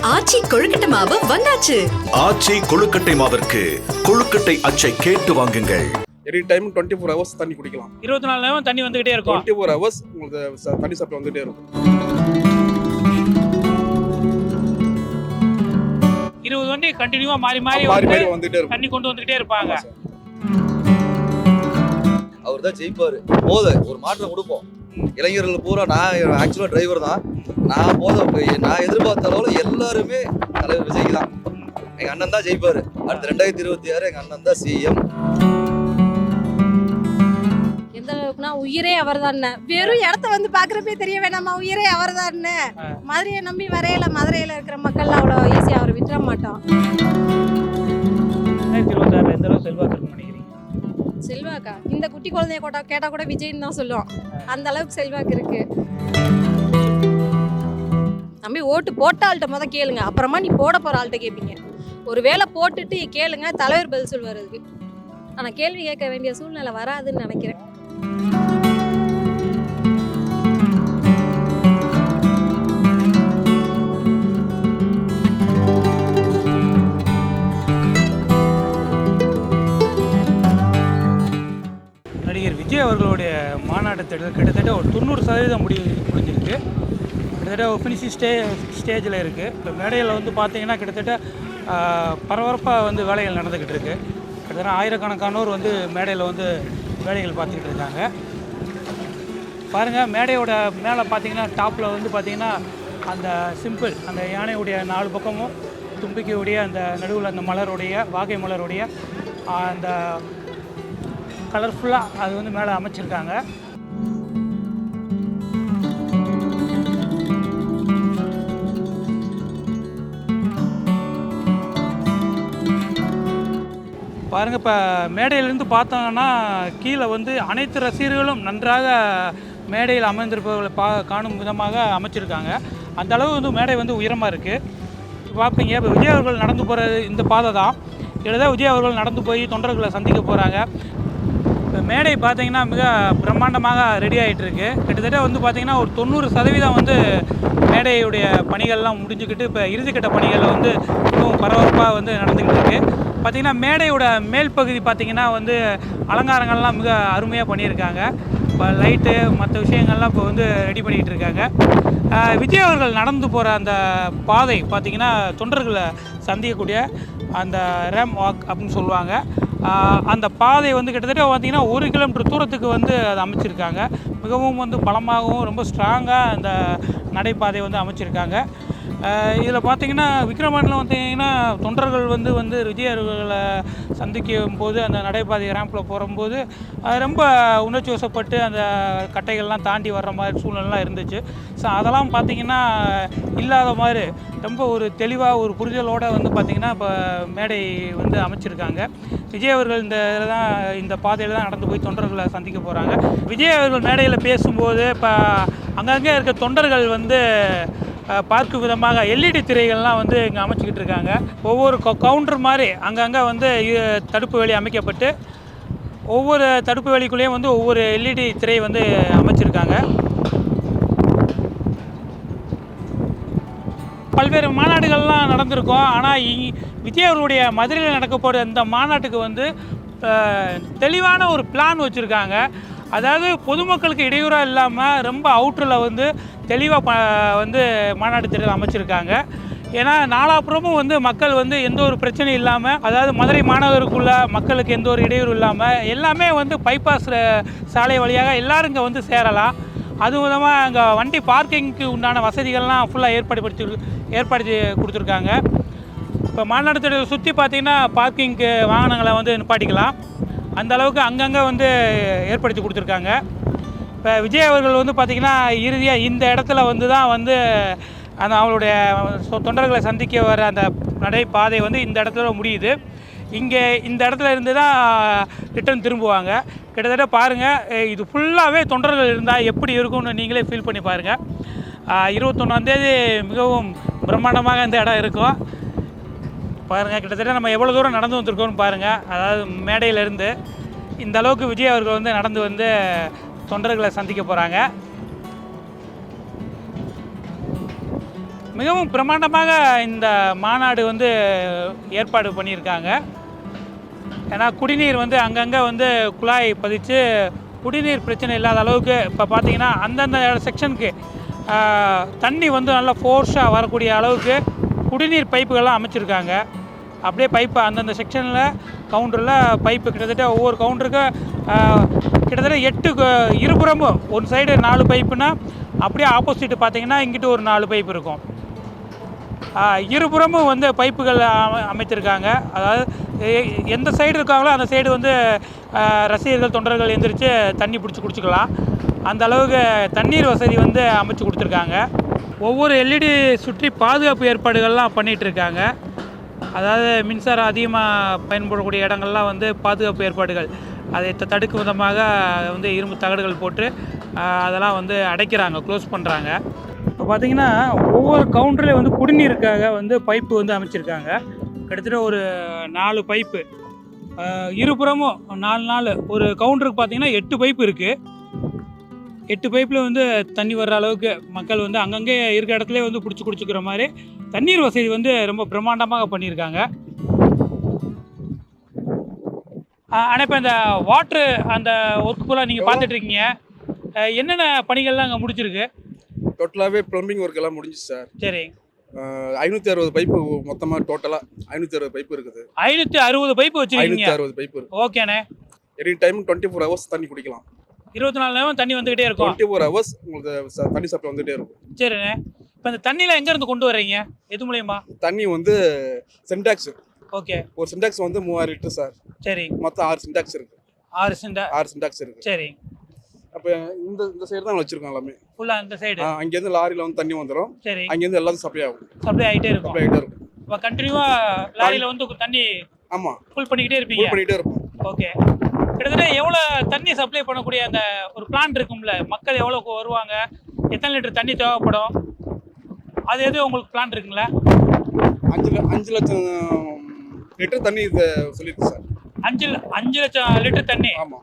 ஆச்சி கொழுக்கட்டை மாவு வந்தாச்சு. ஆச்சி கொழுக்கட்டை மாவிற்கு கொழுக்கட்டை அச்சை கேட்டு வாங்குங்கள். Any time twenty four hours தண்ணி குடிக்கலாம். இருபத்தி நாலு நேரம் தண்ணி வந்துகிட்டே இருக்கும். டுவெண்ட்டி ஃபோர் ஹவர்ஸ் உங்களுக்கு ச- தண்ணி சப்ளை வந்துட்டே இருக்கும். இருபது வண்டி கண்டினியூவா மாறி மாறி மாறி வந்து மாறி வந்துட்டே இருக்கும். தண்ணி கொண்டு வந்துகிட்டே இருப்பாங்க. ஆமா சார். அவர் தான் ஜெயிப்பாரு. போத ஒரு மாற்றம் கொடுப்போம். இளைஞர்கள் பூரா நான் ஆக்சுவலாக டிரைவர் தான். நான் போத நான் எதிர்பார்த்த அளவில் எல்லாருமே தலைவர் விஜய்க்கு தான். எங்க அண்ணன் தான் ஜெயிப்பாரு. அடுத்த ரெண்டாயிரத்தி இருபத்தி ஆறு எங்க அண்ணன் தான் சிஎம் எந்த அளவுக்குனா உயிரே அவர் வெறும் இடத்த வந்து பாக்குறப்பே தெரிய வேணாமா? உயிரே அவர் ஆ. மதுரையை நம்பி வரையில மதுரையில இருக்கிற மக்கள் அவ்வளோ ஈஸியா அவர் விட்டுற மாட்டோம். ரெண்டாயிரத்தி இருபத்தாறுல எந்த அளவு செல்வாக்கு செல்வாக்கா? இந்த குட்டி குழந்தைய கோட்டா கேட்டா கூட விஜய்னு தான் சொல்லுவோம் அந்த அளவுக்கு செல்வாக்கு இருக்கு. தம்பி ஓட்டு போட்ட ஆள்கிட்ட மொதல் கேளுங்க. அப்புறமா நீ போட போற ஆள்கிட்ட கேட்பீங்க ஒரு வேளை போட்டுட்டு கேளுங்க தலைவர் பதில் சொல்வார் அதுக்கு. ஆனா கேள்வி கேட்க வேண்டிய சூழ்நிலை வராதுன்னு நினைக்கிறேன். நடிகர் அவர்களுடைய மாநாட்டு திட்டம் கிட்டத்தட்ட ஒரு தொண்ணூறு சதவீதம் முடி முடிஞ்சிருக்கு. கிட்டத்தட்ட ஒரு ஃபினிஷிங் ஸ்டே ஸ்டேஜில் இருக்குது இப்போ மேடையில் வந்து பார்த்தீங்கன்னா கிட்டத்தட்ட பரபரப்பாக வந்து வேலைகள் நடந்துக்கிட்டு இருக்குது கிட்டத்தட்ட ஆயிரக்கணக்கானோர் வந்து மேடையில் வந்து வேலைகள் பார்த்துக்கிட்டு இருக்காங்க. பாருங்கள் மேடையோட மேலே பார்த்தீங்கன்னா டாப்பில் வந்து பார்த்தீங்கன்னா அந்த சிம்பிள் அந்த யானையுடைய நாலு பக்கமும் தும்பிக்கையுடைய அந்த நடுவில் அந்த மலருடைய வாகை மலருடைய அந்த கலர்ஃபுல்லாக அது வந்து மேலே அமைச்சிருக்காங்க. பாருங்கள் இப்போ மேடையிலேருந்து பார்த்தோங்கன்னா கீழே வந்து அனைத்து ரசிகர்களும் நன்றாக மேடையில் அமைந்திருப்பவர்களை பா காணும் விதமாக அமைச்சிருக்காங்க. அந்த அளவு வந்து மேடை வந்து உயரமாக இருக்குது பார்ப்பீங்க இப்போ விஜய் அவர்கள் நடந்து போகிற இந்த பாதை தான். இதில் தான் விஜய் அவர்கள் நடந்து போய் தொண்டர்களை சந்திக்க போகிறாங்க மேடை பார்த்தீங்கன்னா மிக பிரம்மாண்டமாக ரெடி ஆகிட்டு இருக்கு கிட்டத்தட்ட வந்து பார்த்தீங்கன்னா ஒரு தொண்ணூறு சதவீதம் வந்து மேடையுடைய பணிகள்லாம் முடிஞ்சுக்கிட்டு இப்போ இறுதிக்கட்ட பணிகள் வந்து இன்னும் பரபரப்பாக வந்து நடந்துக்கிட்டு இருக்கு. பார்த்தீங்கன்னா மேடையோட மேல் பகுதி பார்த்தீங்கன்னா வந்து அலங்காரங்கள்லாம் மிக அருமையாக பண்ணியிருக்காங்க. இப்போ லைட்டு மற்ற விஷயங்கள்லாம் இப்போ வந்து ரெடி பண்ணிக்கிட்டு இருக்காங்க. விஜய் அவர்கள் நடந்து போகிற அந்த பாதை பார்த்தீங்கன்னா தொண்டர்களை சந்திக்கக்கூடிய அந்த ரேம் வாக் அப்படின்னு சொல்லுவாங்க. அந்த பாதை வந்து கிட்டத்தட்ட பார்த்திங்கன்னா ஒரு கிலோமீட்டர் தூரத்துக்கு வந்து அதை அமைச்சிருக்காங்க. மிகவும் வந்து பலமாகவும் ரொம்ப ஸ்ட்ராங்காக அந்த நடைபாதை வந்து அமைச்சிருக்காங்க. இதில் பார்த்தீங்கன்னா விக்ரமாண்டில் பார்த்திங்கன்னா தொண்டர்கள் வந்து வந்து விஜய் அவர்களை சந்திக்கும் போது அந்த நடைபாதை ரேம்பில் போகும்போது ரொம்ப உணர்ச்சி வசப்பட்டு அந்த கட்டைகள்லாம் தாண்டி வர்ற மாதிரி சூழ்நிலைலாம் இருந்துச்சு. ஸோ அதெல்லாம் பார்த்தீங்கன்னா இல்லாத மாதிரி ரொம்ப ஒரு தெளிவாக ஒரு புரிதலோடு வந்து பார்த்திங்கன்னா இப்போ மேடை வந்து அமைச்சிருக்காங்க. விஜய் அவர்கள் இந்த இதில் தான் இந்த பாதையில் தான் நடந்து போய் தொண்டர்களை சந்திக்க போகிறாங்க விஜய் அவர்கள் மேடையில் பேசும்போது இப்போ அங்கங்கே இருக்க தொண்டர்கள் வந்து பார்க்கும் விதமாக எல்இடி திரைகள்லாம் வந்து இங்கே அமைச்சிக்கிட்டு இருக்காங்க. ஒவ்வொரு கவுண்டர் மாதிரி அங்கங்கே வந்து தடுப்பு வேலி அமைக்கப்பட்டு ஒவ்வொரு தடுப்பு வேலிக்குள்ளேயும் வந்து ஒவ்வொரு எல்இடி திரை வந்து அமைச்சிருக்காங்க. பல்வேறு மாநாடுகள்லாம் நடந்திருக்கும். ஆனால் இ- விஜய் மதுரையில் நடக்க போகிற இந்த மாநாட்டுக்கு வந்து தெளிவான ஒரு பிளான் வச்சுருக்காங்க. அதாவது பொதுமக்களுக்கு இடையூறாக இல்லாமல் ரொம்ப அவுட்டரில் வந்து தெளிவாக ப வந்து மாநாட்டு திட்டம் அமைச்சிருக்காங்க. ஏன்னா நாலாப்புறமும் வந்து மக்கள் வந்து எந்த ஒரு பிரச்சனையும் இல்லாமல் அதாவது மதுரை மாநகருக்குள்ள மக்களுக்கு எந்த ஒரு இடையூறு இல்லாமல் எல்லாமே வந்து பைபாஸ் சாலை வழியாக எல்லாரும் இங்கே வந்து சேரலாம். அது விதமாக அங்கே வண்டி பார்க்கிங்க்கு உண்டான வசதிகள்லாம் ஃபுல்லாக ஏற்பாடுபடுத்தி ஏற்பாடு கொடுத்துருக்காங்க. இப்போ மாநாட்டத்தை சுற்றி பார்த்தீங்கன்னா பார்க்கிங்க்கு வாகனங்களை வந்து நிப்பாட்டிக்கலாம். அந்த அளவுக்கு அங்கங்கே வந்து ஏற்படுத்தி கொடுத்துருக்காங்க. இப்போ விஜய் அவர்கள் வந்து பார்த்திங்கன்னா இறுதியாக இந்த இடத்துல வந்து தான் வந்து அந்த அவங்களுடைய சொ- தொண்டர்களை சந்திக்க வர அந்த நடைபாதை வந்து இந்த இடத்துல முடியுது. இங்கே இந்த இடத்துல இருந்து தான் ரிட்டர்ன் திரும்புவாங்க. கிட்டத்தட்ட பாருங்கள் இது ஃபுல்லாகவே தொண்டர்கள் இருந்தால் எப்படி இருக்கும்னு நீங்களே ஃபீல் பண்ணி பாருங்கள் இருபத்தொன்னாந்தேதி மிகவும் பிரம்மாண்டமாக இந்த இடம் இருக்கும். பாருங்கள் கிட்டத்தட்ட நம்ம எவ்வளோ தூரம் நடந்து வந்திருக்கோம்னு பாருங்கள் அதாவது மேடையிலேருந்து இந்த அளவுக்கு விஜய் அவர்கள் வந்து நடந்து வந்து தொண்டர்களை சந்திக்க போகிறாங்க மிகவும் பிரமாண்டமாக இந்த மாநாடு வந்து ஏற்பாடு பண்ணியிருக்காங்க. ஏன்னா குடிநீர் வந்து அங்கங்கே வந்து குழாய் பதித்து குடிநீர் பிரச்சனை இல்லாத அளவுக்கு இப்போ பார்த்தீங்கன்னா அந்தந்த செக்ஷனுக்கு தண்ணி வந்து நல்லா ஃபோர்ஸாக வரக்கூடிய அளவுக்கு குடிநீர் பைப்புகள்லாம் அமைச்சிருக்காங்க. அப்படியே பைப்பு அந்தந்த செக்ஷனில் கவுண்டரில் பைப்பு கிட்டத்தட்ட ஒவ்வொரு கவுண்டருக்கும் கிட்டத்தட்ட எட்டு இருபுறமும் ஒரு சைடு நாலு பைப்புனா அப்படியே ஆப்போசிட் பார்த்தீங்கன்னா இங்கிட்டு ஒரு நாலு பைப் இருக்கும். இருபுறமும் வந்து பைப்புகள் அமை அமைத்திருக்காங்க அதாவது எந்த சைடு இருக்காங்களோ அந்த சைடு வந்து ரசிகர்கள் தொண்டர்கள் எந்திரிச்சு தண்ணி பிடிச்சி குடிச்சிக்கலாம். அந்த அளவுக்கு தண்ணீர் வசதி வந்து அமைச்சு கொடுத்துருக்காங்க. ஒவ்வொரு எல்இடி சுற்றி பாதுகாப்பு ஏற்பாடுகள்லாம் பண்ணிகிட்டு இருக்காங்க அதாவது மின்சாரம் அதிகமாக பயன்படக்கூடிய இடங்கள்லாம் வந்து பாதுகாப்பு ஏற்பாடுகள். அதை தடுக்கும் விதமாக வந்து இரும்பு தகடுகள் போட்டு அதெல்லாம் வந்து அடைக்கிறாங்க க்ளோஸ் பண்ணுறாங்க இப்போ பார்த்தீங்கன்னா ஒவ்வொரு கவுண்டர்லேயும் வந்து குடிநீருக்காக வந்து பைப்பு வந்து அமைச்சிருக்காங்க. கிட்டத்தட்ட ஒரு நாலு பைப்பு இருபுறமும் நாலு நாலு. ஒரு கவுண்டருக்கு பார்த்தீங்கன்னா எட்டு பைப்பு இருக்குது எட்டு பைப்பில் வந்து தண்ணி வர்ற அளவுக்கு மக்கள் வந்து அங்கங்கே இருக்க இடத்துல வந்து பிடிச்சி குடிச்சிக்கிற மாதிரி தண்ணீர் வசதி வந்து ரொம்ப பிரம்மாண்டமாக பண்ணியிருக்காங்க. ஆனால் இப்போ இந்த வாட்ரு அந்த ஒர்க் ஃபுல்லாக நீங்கள் அஹ் என்னென்ன பணிகள்லாம் அங்கே முடிச்சிருக்கு டோட்டலாகவே ப்ளம்பிங் ஒர்க் எல்லாம் முடிஞ்சுச்சு சார். சரி ஐநூற்றி அறுபது பைப்பு மொத்தமாக டோட்டலாக ஐநூற்றி அறுபது பைப்பு இருக்குது. ஐநூற்றி அறுபது பைப்பு வச்சுருக்கீங்க. ஐநூற்றி அறுபது பைப்பு ஓகேண்ணே any time twenty four hours தண்ணி குடிக்கலாம். இருபத்தி நாலு நேரம் தண்ணி வந்துக்கிட்டே இருக்கும். டுவெண்ட்டி ஃபோர் ஹவர்ஸ் உங்களுக்கு தண்ணி சப்ளை வந்துகிட்டே இருக்கும். சரிண்ணே. இப்போ இந்த தண்ணியில் எங்கேருந்து கொண்டு வர்றீங்க? எது மூலியமா? தண்ணி வந்து சென்டாக்ஸ் ஓகே. ஒரு சின்டாக்ஸ் வந்து மூவாயிரம் லிட்டர் சார். சரி. மொத்தம் ஆறு சின்டாக்ஸ் இருக்கு. ஆறு சென்டா ஆறு சின்டாக்ஸ் இருக்கு. சரி. அப்போ இந்த இந்த சைடு தான் வச்சிருக்கோம் எல்லாமே. ஃபுல்லாக அந்த சைடு அங்கேருந்து லாரியில் வந்து தண்ணி வந்துடும் சரி. அங்கேருந்து எல்லாத்துக்கும் சப்ளை ஆகும். சப்ளை ஆகிட்டே இருக்கும். சப்ளை ஆகிட்டே இருக்கும். இப்போ கண்டினியூவாக லாரியில் வந்து தண்ணி ஆமாம் ஃபுல் பண்ணிக்கிட்டே இருப்பீங்க? ஃபுல் பண்ணிகிட்டே இருக்கும் ஓகே. கிட்டத்தட்ட எவ்வளோ தண்ணி சப்ளை பண்ணக்கூடிய அந்த ஒரு பிளான் இருக்கும்ல மக்கள் எவ்வளோ வருவாங்க எத்தனை லிட்டர் தண்ணி தேவைப்படும்? அது எது உங்களுக்கு பிளான் இருக்குங்களா? அஞ்சு அஞ்சு லட்சம் லிட்டர் தண்ணி இது சொல்லியிருக்கு சார். அஞ்சு அஞ்சு லட்சம் லிட்டர் தண்ணி? ஆமாம்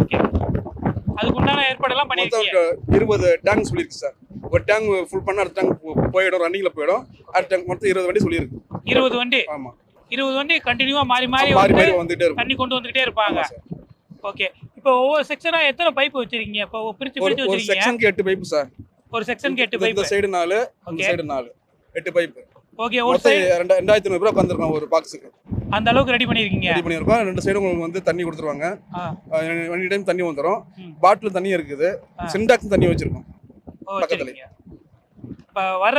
ஓகே. அதுக்கு உண்டான ஏற்பாடெல்லாம் பண்ணியிருக்கீங்க இருபது டேங்க் சொல்லியிருக்கு சார். ஒரு டேங்க் ஃபுல் பண்ண அடுத்த டேங்க் போயிடும் ரன்னிங்கில் போயிடும். அடுத்த டேங்க் மொத்தம் இருபது வண்டி சொல்லியிருக்கு இருபது வண்டி? ஆமாம் இருபது வண்டி கண்டினியூவாக மாறி மாறி மாறி வந்து மாறி வந்துகிட்டே இருக்கும். தண்ணி கொண்டு வந்துகிட்டே இருப்பாங்க. ஓகே இப்போ ஒவ்வொரு செக்ஷனா எத்தனை பைப் வச்சிருக்கீங்க? இப்போ பிரிச்சு பிரிச்சு ஒரு வச்சிருக்கீங்க. செக்ஷனுக்கு எட்டு பைப்பு சார் ஒரு செக்ஷனுக்கு எட்டு இந்த- இந்த பைப் சைடு நாலு Okay. சைடு நாலு. எட்டு பைப்பு ஓகே ஒரு மொத்தம் சைடு ரெண்டா- ரெண்டாயிரத்தி ஐநூறு ரூபா உட்காந்துருக்கோம் ஒரு பாக்ஸுக்கு அந்த அளவுக்கு ரெடி பண்ணியிருக்கீங்க ரெடி பண்ணியிருக்கோம் ரெண்டு சைடும் உங்களுக்கு வந்து தண்ணி கொடுத்துருவாங்க. ஆ. எனி டைம் தண்ணி வந்துடும் ம். பாட்டில் தண்ணி இருக்குது. ஆ. சின்டாக்ஸ் தண்ணி வச்சிருக்கோம். ஓ பக்கத்துல. சரிங்க. இப்போ வர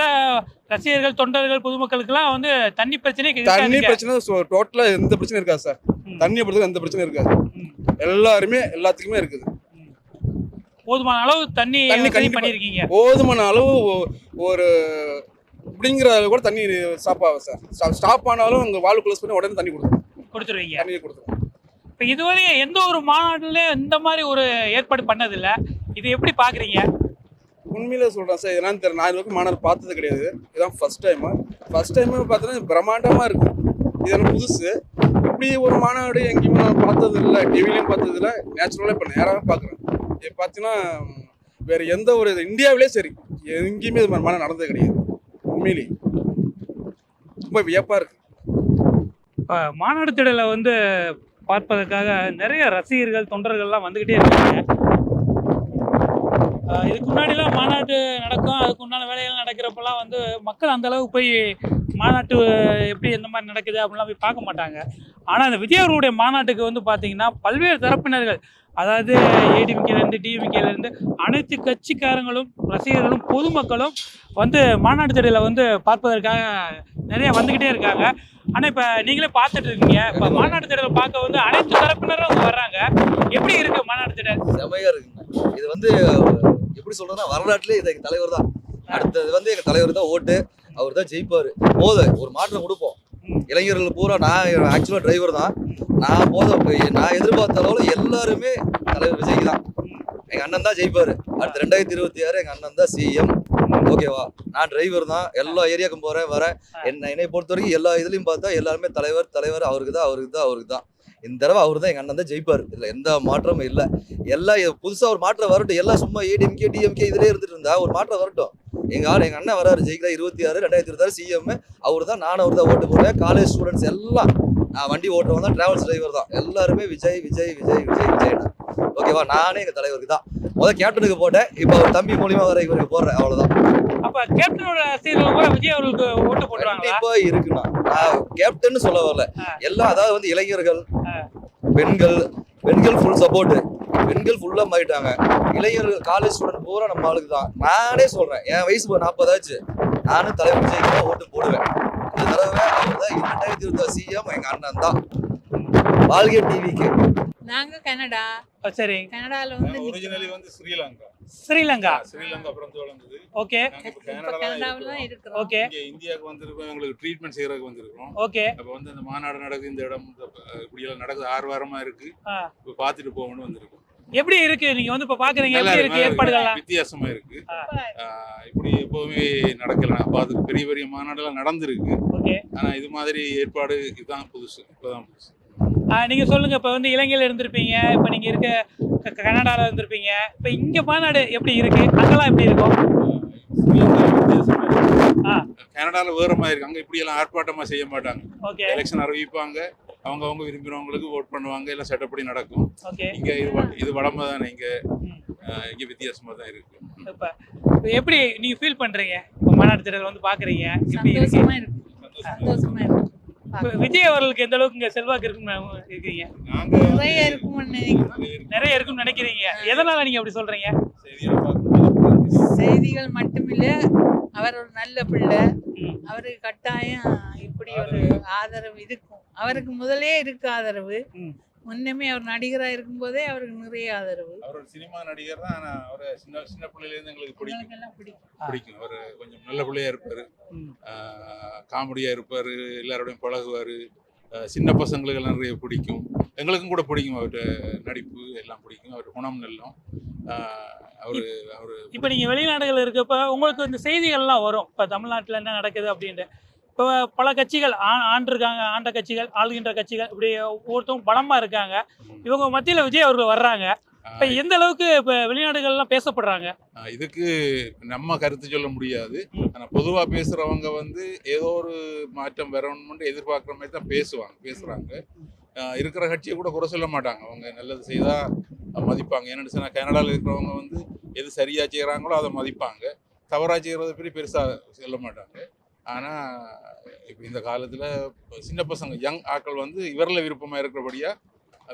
ரசிகர்கள் தொண்டர்கள் பொதுமக்களுக்கெல்லாம் வந்து தண்ணி பிரச்சனை தண்ணி பிரச்சனை டோட்டலாக எந்த பிரச்சனையும் இருக்காது சார் ம். தண்ணியை பொறுத்தவரை எந்த பிரச்சனையும் இருக்காது. எல்லாருமே எல்லாத்துக்குமே இருக்குது. போதுமான அளவு தண்ணி தண்ணி. பண்ணியிருக்கீங்க? போதுமான அளவு ஒரு இப்படிங்கிற அளவு கூட தண்ணி ஸ்டாப் ஆகும் சார். ஸ்டாப் ஆனாலும் உங்க வால் க்ளோஸ் பண்ணி உடனே தண்ணி கொடுத்துரும். கொடுத்துருவீங்க. தண்ணியை கொடுத்துரும். இப்போ இதுவரை எந்த ஒரு மாநாட்டிலே இந்த மாதிரி ஒரு ஏற்பாடு பண்ணதில்ல. இது எப்படி பார்க்குறீங்க உண்மையில சொல்றேன் சார் என்னன்னு தெரியல. நான் இது வரைக்கும் மாநாடு பார்த்தது கிடையாது. இதான் ஃபர்ஸ்ட் டைம் ஃபர்ஸ்ட் டைம் பார்த்தீங்கன்னா பிரம்மாண்டமா இருக்கு. இது எனக்கு புதுசு. அப்படி ஒரு மாநாடு எங்கேயுமே நான் பார்த்தது டிவிலையும் பார்த்தது நேச்சுரலாக இப்போ நேராக பார்க்குறேன். இது பார்த்தீங்கன்னா வேறு எந்த ஒரு இந்தியாவிலே சரி எங்கேயுமே இது மாதிரி மாநாடு நடந்தது கிடையாது. உண்மையிலேயே ரொம்ப வியப்பாக இருக்கு. இப்போ மாநாடு திடலை வந்து பார்ப்பதற்காக நிறைய ரசிகர்கள் தொண்டர்கள்லாம் வந்துக்கிட்டே இருக்காங்க. இதுக்கு முன்னாடிலாம் மாநாட்டு நடக்கும். அதுக்கு உண்டான வேலைகள் நடக்கிறப்பெல்லாம் வந்து மக்கள் அந்தளவுக்கு போய் மாநாட்டு எப்படி எந்த மாதிரி நடக்குது அப்படிலாம் போய் பார்க்க மாட்டாங்க. ஆனால் அந்த விஜய் அவர்களுடைய மாநாட்டுக்கு வந்து பார்த்தீங்கன்னா பல்வேறு தரப்பினர்கள் அதாவது ஏடிஎம்கேலேருந்து டிஎம்கேலேருந்து அனைத்து கட்சிக்காரங்களும் ரசிகர்களும் பொதுமக்களும் வந்து மாநாட்டு தடையில் வந்து பார்ப்பதற்காக நிறைய வந்துக்கிட்டே இருக்காங்க. ஆனால் இப்போ நீங்களே பார்த்துட்டு இருக்கீங்க. இப்போ மாநாட்டு திடலை பார்க்க வந்து அனைத்து தரப்பினரும் வர்றாங்க. எப்படி இருக்குது மாநாட்டு திடல் செமையாக இருக்குங்க. இது வந்து எப்படி சொல்றதுன்னா வரலாற்றுலேயே இது எங்க தலைவர் தான். அடுத்தது வந்து எங்க தலைவர் தான் ஓட்டு. அவர் தான் ஜெயிப்பாரு. போத ஒரு மாற்றம் கொடுப்போம். இளைஞர்கள் பூரா நான் ஆக்சுவலா டிரைவர் தான். நான் போத நான் எதிர்பார்த்த அளவுல எல்லாருமே தலைவர் விஜய் தான். எங்க அண்ணன் தான் ஜெயிப்பாரு. அடுத்த ரெண்டாயிரத்தி இருபத்தி ஆறு எங்க அண்ணன் தான் சிஎம் ஓகேவா? நான் டிரைவர் தான். எல்லா ஏரியாவுக்கும் போறேன் வரேன். என்ன என்னை பொறுத்த வரைக்கும் எல்லா இதுலயும் பார்த்தா எல்லாருமே தலைவர் தலைவர் அவருக்கு தான் அவருக்கு தான் அவருக்கு தான். இந்த தடவை அவர் தான் எங்க அண்ணன் தான் ஜெயிப்பாரு. இதுல எந்த மாற்றமும் இல்ல. எல்லாம் இது புதுசா ஒரு மாற்றம் வரட்டும். எல்லாம் சும்மா ஏடிஎம்கே டிஎம்கே இதுலயே இருந்துட்டு இருந்தா ஒரு மாற்றம் வரட்டும். எங்க ஆள் எங்க அண்ணன் வராரு ஜெயிக்கிறா இருபத்தி ஆறு ரெண்டாயிரத்தி இருபத்தாறு சிஎம் அவர் தான் நான் அவர் தான் ஓட்டு போடுறேன் காலேஜ் ஸ்டூடெண்ட்ஸ் எல்லாம் நான் வண்டி ஓட்டுறவங்க தான் டிராவல்ஸ் டிரைவர் தான். எல்லாருமே விஜய் விஜய் விஜய் விஜய் விஜய் ஓகேவா நானே எங்க தலைவருக்கு தான். முதல் கேப்டனுக்கு போட்டேன். இப்போ அவர் தம்பி மூலியமா வர இவருக்கு போடுறேன். அவ்வளவுதான். அப்ப கேப்டனோட கூட விஜய் அவர்களுக்கு ஓட்டு கண்டிப்பா இருக்குண்ணா. நான் கேப்டன் சொல்ல வரல. எல்லாம் அதாவது வந்து இளைஞர்கள். பெண்கள் பெண்கள் ஃபுல் சப்போர்ட் பெண்கள் ஃபுல்லா மாறிட்டாங்க. இளைஞர்கள் காலேஜ் ஸ்டூடெண்ட் பூரா நம்ம ஆளுக்கு தான். நானே சொல்றேன் என் வயசு நாற்பதாச்சு நானும் தலைவர் விஜய்க்கு தான் ஓட்டு போடுவேன். இந்த தடவை அவர் தான் இரண்டாயிரத்தி இருபத்தி சிஎம் எங்க அண்ணன் தான். வாழ்கை டிவிக்கு நாங்க கனடா. சரி. கனடால வந்து ஒரிஜினலி வந்து ஸ்ரீலங்கா. ஸ்ரீலங்கா? ஸ்ரீலங்கா பிறந்து வளர்ந்தது. ஓகே. ஓகே. இந்தியாவுக்கு வந்திருக்கோம். எங்களுக்கு ட்ரீட்மெண்ட் செய்யறதுக்கு வந்திருக்கோம். ஓகே. அப்ப வந்து இந்த மாநாடு நடக்குது இந்த இடம் இந்த ப- இப்படி எல்லாம் நடக்குது. ஆறு வாரமா இருக்கு. இப்ப பாத்துட்டு போகணும்னு வந்திருக்கோம். எப்படி இருக்கு? நீங்க வந்து இப்ப பாக்குறீங்க எப்படி இருக்கு, இருக்கு. வித்தியாசமா இருக்கு. இப்படி எப்பவுமே நடக்கல. நான் பார்த்து பெரிய பெரிய மாநாடுலாம் நடந்திருக்கு. ஓகே. ஆனா இது மாதிரி ஏற்பாடு இதுதான் புதுசு. இப்பதான் புதுசு. நீங்க சொல்லுங்க. இப்ப வந்து இலங்கையில இருந்திருப்பீங்க. இப்ப நீங்க இருக்க க- க- கனடால இருந்திருப்பீங்க. இப்ப இங்க மாநாடு எப்படி இருக்கு? அங்கெல்லாம் எப்படி இருக்கும். கனடால வேற மாதிரி இருக்கு. அங்க இப்படி எல்லாம் ஆர்ப்பாட்டமா செய்ய மாட்டாங்க. ஓகே. எலெக்ஷன் அறிவிப்பாங்க. அவங்க அவங்க விரும்பினவங்களுக்கு ஓட் பண்ணுவாங்க. எல்லாம் செட்டப்படி நடக்கும். ஓகே. இங்க இது வடமை தானே இங்க. இங்க வித்தியாசமா தான் இருக்கு. இப்ப எப்படி நீங்க ஃபீல் பண்றீங்க? இப்ப மாநாடு திடல் வந்து பாக்குறீங்க. எப்படி இருக்கு. சந்தோஷமா இருக்கு. விஜய் அவர்களுக்கு எந்த அளவுக்கு செல்வாக்கு இருக்குன்னு இருக்கீங்க நிறைய இருக்கும்னு நினைக்கிறேன். நிறைய இருக்குன்னு நினைக்கிறீங்க. எதனால நீங்க அப்படி சொல்றீங்க? செய்திகளை மட்டுமில்ல அவர் ஒரு நல்ல பிள்ளை. அவருக்கு கட்டாயம் இப்படி ஒரு ஆதரவு இருக்கும். அவருக்கு முதலே இருக்கு ஆதரவு. முன்னமே அவர் நடிகரா இருக்கும்போதே அவருக்கு நிறைய ஆதரவு. அவர் ஒரு சினிமா நடிகர் தான் ஆனா அவரை சின்ன சின்ன பிள்ளையில இருந்து எங்களுக்கு பிடிக்கும். பிடிக்கும். பிடிக்கும். அவர் கொஞ்சம் நல்ல பிள்ளையா இருப்பாரு. ம். காமெடியா இருப்பாரு எல்லாரோடையும் பழகுவாரு. சின்ன பசங்களுக்கு எல்லாம் நிறைய பிடிக்கும். எங்களுக்கும் கூட பிடிக்கும். அவர்கிட்ட நடிப்பு எல்லாம் பிடிக்கும். அவர் குணம் நல்லம். அவரு அவரு இப்போ நீங்கள் வெளிநாடுகள் இருக்கப்ப உங்களுக்கு இந்த செய்திகள்லாம் வரும். இப்போ தமிழ்நாட்டில் என்ன நடக்குது அப்படின்ட்டு. இப்போ பல கட்சிகள் ஆ ஆண்டிருக்காங்க ஆண்ட கட்சிகள் ஆளுகின்ற கட்சிகள் இப்படி ஒவ்வொருத்தவங்க பலமாக இருக்காங்க. இவங்க மத்தியில் விஜய் அவர்கள் வர்றாங்க. இப்போ எந்த அளவுக்கு இப்போ வெளிநாடுகள்லாம் பேசப்படுறாங்க? இதுக்கு நம்ம கருத்து சொல்ல முடியாது. ம். ஆனா பொதுவா பேசுறவங்க வந்து ஏதோ ஒரு மாற்றம் வரணும்னு எதிர்பார்க்குற மாதிரி தான் பேசுவாங்க பேசுறாங்க. அஹ், இருக்கிற கட்சியை கூட குறை சொல்ல மாட்டாங்க. அவங்க நல்லது செய்தா மதிப்பாங்க. ஏன்னு சொன்னா கனடாவில் இருக்கிறவங்க வந்து எது சரியா செய்கிறாங்களோ அதை மதிப்பாங்க. தவறா செய்கிறத பற்றி பெருசா சொல்ல மாட்டாங்க. ஆனா இப்போ இந்த காலத்துல சின்ன பசங்க யங் ஆட்கள் வந்து இவரில் விருப்பமா இருக்கிறபடியா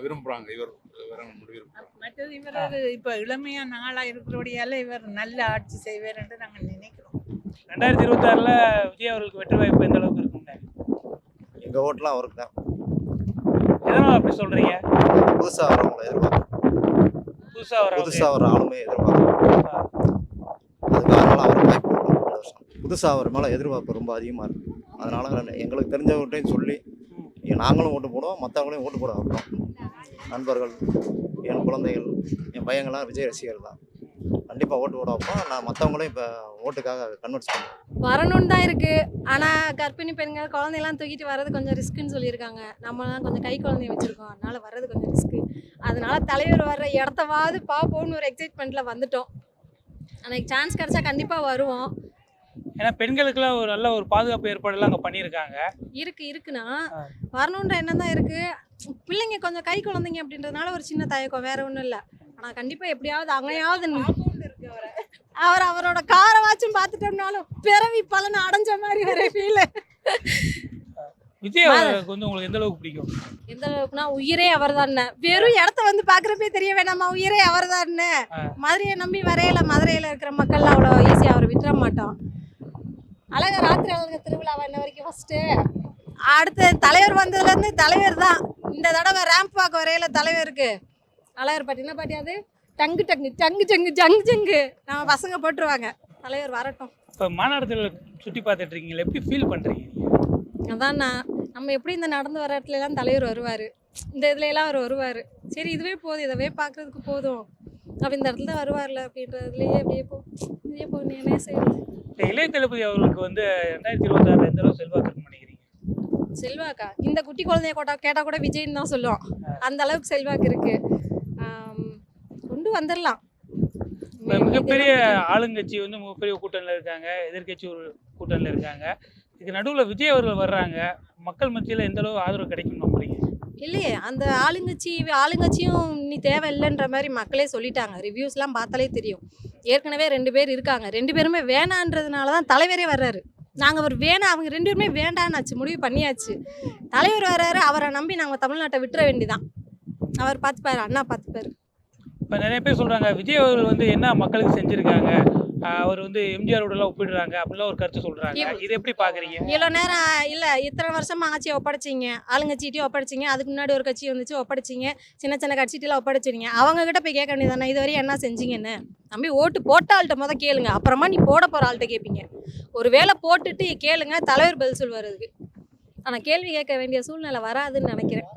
விரும்புறாங்க. இவர் மற்றது இவர் இப்ப இளமையா நாளா இருக்கிறபடியால இவர் நல்ல ஆட்சி செய்வார் என்று நாங்கள் நினைக்கிறோம். ரெண்டாயிரத்தி இருபத்தாறில் விஜய் அவர்களுக்கு வெற்றி வாய்ப்பு எந்த அளவுக்கு இருக்குங்க எங்க ஓட்டுலாம் அவருக்கு தான். எதனால் அப்படி சொல்கிறீங்க புதுசா வரவங்களை எதிர்பார்க்கும் புதுசாக வர புதுசா வர ஆளுமே எதிர்பார்க்கும் அதுக்கு அதனால அவருக்கு வாய்ப்பு கொடுக்கணும் புதுசாக வருஷம் அவர் எதிர்பார்ப்பு ரொம்ப அதிகமாக இருக்குது அதனால எங்களுக்கு தெரிஞ்சவர்கிட்டையும் சொல்லி நாங்களும் ஓட்டு போடுவோம் மற்றவங்களையும் ஓட்டு போட வைப்போம் நண்பர்கள் என் குழந்தைகள் என் பையங்கள்லாம் விஜய் ரசிகர் தான். கண்டிப்பாக ஓட்டு போட வைப்போம் நான் மற்றவங்களும் இப்போ ஓட்டுக்காக கன்வெர்ட்ஸ் பண்ணுவேன் வரணும்னு தான் இருக்குது ஆனால் கர்ப்பிணி பெண்கள் குழந்தையெல்லாம் தூக்கிட்டு வர்றது கொஞ்சம் ரிஸ்க்குன்னு சொல்லியிருக்காங்க. நம்மலாம் கொஞ்சம் கை குழந்தைய வச்சுருக்கோம். அதனால் வர்றது கொஞ்சம் ரிஸ்க்கு அதனால தலைவர் வர்ற இடத்தவாது பார்ப்போம்னு ஒரு எக்ஸைட்மெண்ட்டில் வந்துட்டோம். அன்னைக்கு சான்ஸ் கிடச்சா கண்டிப்பாக வருவோம். ஏன்னா பெண்களுக்குலாம் ஒரு நல்ல ஒரு பாதுகாப்பு ஏற்பாடுலாம் அங்கே பண்ணியிருக்காங்க. இருக்கு இருக்குண்ணா. ஆ. வரணுன்ற எண்ணம் தான் இருக்கு. பிள்ளைங்க கொஞ்சம் கை குழந்தைங்க அப்படின்றதுனால ஒரு சின்ன தயக்கம் வேற ஒன்றும் இல்லை. ஆனா கண்டிப்பா எப்படியாவது அங்கேயாவது அவர் அவரோட காரை வாச்சும் பார்த்துட்டோம்னாலும் பிறவி பலனை அடைஞ்ச மாதிரி ஒரு ஃபீல் விஜய் வந்து உங்களுக்கு எந்த அளவுக்கு பிடிக்கும்? எந்த அளவுக்குனா உயிரே அவர் வெறும் இடத்த வந்து பாக்குறப்பே தெரிய வேணாமா? உயிரே அவர் ஆ. மதுரையை நம்பி வரையில மதுரையில இருக்கிற மக்கள்லாம் அவ்வளோ ஈஸியாக அவர் விட்டுற மாட்டோம். அழகா ராத்திரி அழக திருவிழா வந்த வரைக்கும் ஃபர்ஸ்ட்டு அடுத்து தலைவர் வந்ததுலேருந்து தலைவர் தான். இந்த தடவை ரேம்ப் வாக் வரையில தலைவருக்கு. தலைவர் பாட்டி. என்ன பாட்டி அது? டங்கு டங்கு ஜங்கு ஜங்கு ஜங்கு ஜங்கு நம்ம பசங்க போட்டுருவாங்க. தலைவர் வரட்டும். இப்போ மாநாட்டத்தில் சுற்றி பார்த்துட்டு இருக்கீங்களா எப்படி ஃபீல் பண்ணுறீங்க அதான் நான் நம்ம எப்படி இந்த நடந்து வர இடத்துல எல்லாம் தலைவர் வருவார். இந்த இதுல எல்லாம் அவர் வருவார். சரி இதுவே போதும். இதவே பார்க்கறதுக்கு போதும். அப்ப இந்த இடத்துல வருவார்ல அப்படின்றதுலயே அப்படியே போ இதே போ நீ என்ன செய்யறது? இந்த இளைய தளபதி அவர்களுக்கு வந்து ரெண்டாயிரத்தி இருபத்தாறுல எந்த அளவுக்கு செல்வாக்கு இருக்குன்னு நினைக்கிறீங்க? செல்வாக்கா? இந்த குட்டி குழந்தைய கோட்டா கேட்டால் கூட விஜய்னு தான் சொல்லுவோம் அந்த அளவுக்கு செல்வாக்கு இருக்கு. கொண்டு வந்துடலாம் மிகப்பெரிய ஆளுங்கட்சி வந்து மிகப்பெரிய கூட்டணியில் இருக்காங்க எதிர்க்கட்சி ஒரு கூட்டணியில் இருக்காங்க. இதுக்கு நடுவில் விஜய் அவர்கள் வர்றாங்க. மக்கள் மத்தியில் எந்த அளவு ஆதரவு கிடைக்கும் நம்புறீங்க? இல்லையே அந்த ஆளுங்கட்சி ஆளுங்கட்சியும் நீ தேவையில்லைன்ற மாதிரி மக்களே சொல்லிட்டாங்க. ரிவ்யூஸ்லாம் பார்த்தாலே தெரியும். ஏற்கனவே ரெண்டு பேர் இருக்காங்க. ரெண்டு பேருமே வேணான்றதுனால தான் தலைவரே வர்றாரு. நாங்கள் அவர் வேணாம் அவங்க ரெண்டு பேருமே வேண்டான்னாச்சு முடிவு பண்ணியாச்சு. தலைவர் வர்றாரு அவரை நம்பி நாங்கள் தமிழ்நாட்டை விட்டுற வேண்டிதான். அவர் பார்த்துப்பாரு அண்ணா பார்த்துப்பாரு. இப்போ நிறைய பேர் சொல்கிறாங்க விஜய் அவர்கள் வந்து என்ன மக்களுக்கு செஞ்சுருக்காங்க? அவர் வந்து எம்ஜிஆரோடலாம் ஒப்பிடுறாங்க அப்படிலாம் ஒரு கருத்து சொல்கிறாங்க இவ- இது எப்படி பார்க்குறீங்க இவ்வளோ நேரம் இல்லை இத்தனை வருஷமா ஆட்சியை ஒப்படைச்சிங்க ஆளுங்கட்சிகிட்டையும் ஒப்படைச்சிங்க அதுக்கு முன்னாடி ஒரு கட்சி வந்துச்சு ஒப்படைச்சிங்க சின்ன சின்ன கட்சிகிட்டலாம் ஒப்படைச்சிருங்க. அவங்க கிட்ட போய் கேட்க வேண்டியதானே இதுவரை என்ன செஞ்சீங்கன்னு? நம்பி ஓட்டு போட்ட ஆள்கிட்ட முத கேளுங்க அப்புறமா நீ போட போகிற ஆள்கிட்ட கேட்பீங்க ஒரு வேளை போட்டுட்டு கேளுங்க தலைவர் பதில் சொல்வார் அதுக்கு. ஆனால் கேள்வி கேட்க வேண்டிய சூழ்நிலை வராதுன்னு நினைக்கிறேன்.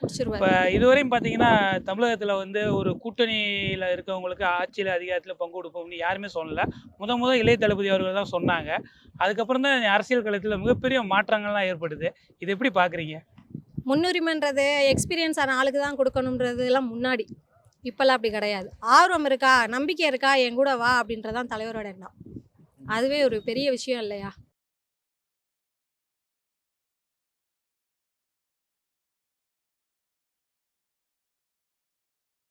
இப்போ இதுவரையும் பார்த்தீங்கன்னா தமிழகத்தில் வந்து ஒரு கூட்டணியில் இருக்கவங்களுக்கு ஆட்சியில் அதிகாரத்தில் பங்கு கொடுப்போம்னு யாருமே சொல்லல. முத முத இளைய தளபதி அவர்கள் தான் சொன்னாங்க. அதுக்கப்புறம் தான் அரசியல் களத்தில் மிகப்பெரிய மாற்றங்கள்லாம் ஏற்படுது. இது எப்படி பார்க்குறீங்க முன்னுரிமைன்றது எக்ஸ்பீரியன்ஸ் ஆன ஆளுக்கு தான் கொடுக்கணுன்றது எல்லாம் முன்னாடி. இப்போல்லாம் அப்படி கிடையாது. ஆர்வம் இருக்கா? நம்பிக்கை இருக்கா? என் கூட வா அப்படின்றதான் தலைவரோட எண்ணம். அதுவே ஒரு பெரிய விஷயம் இல்லையா?